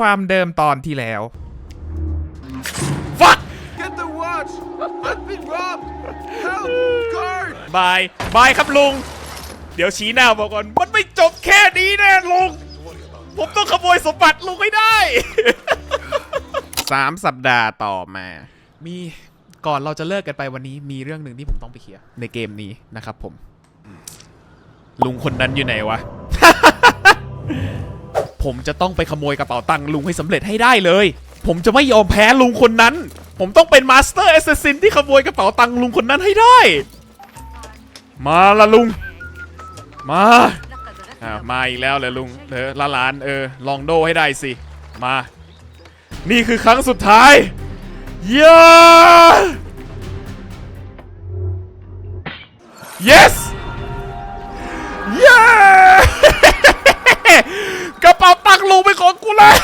ความเดิมตอนที่แล้วฟัก Get the watch! I've been robbed! Help! Guard! บายบายครับลุง เดี๋ยวชี้หน้าบอกก่อน มันไม่จบแค่นี้แน่ลุง ผมต้องขโมยสมบัติลุงให้ได้ สามสัปดาห์ต่อมา มีก่อนเราจะเลิกกันไปวันนี้มีเรื่องหนึ่งที่ผมต้องไปเคลียร์ในเกมนี้นะครับผม ลุงคนนั้นอยู่ไหนวะ ผมจะต้องไปขโมยกระเป๋าตังค์ลุงให้สำเร็จให้ได้เลย ผมจะไม่ยอมแพ้ลุงคนนั้น ผมต้องเป็นมาสเตอร์แอสซัสซินที่ขโมยกระเป๋าตังค์ลุงคนนั้นให้ได้ มาละลุง มาอ่ามาอีกแล้วเลยลุงเออละลานเออลองโดให้ได้สิ มา นี่คือครั้งสุดท้ายเย้ yes ระเป๋าตังค์ลุงเป็นของกูแล้ว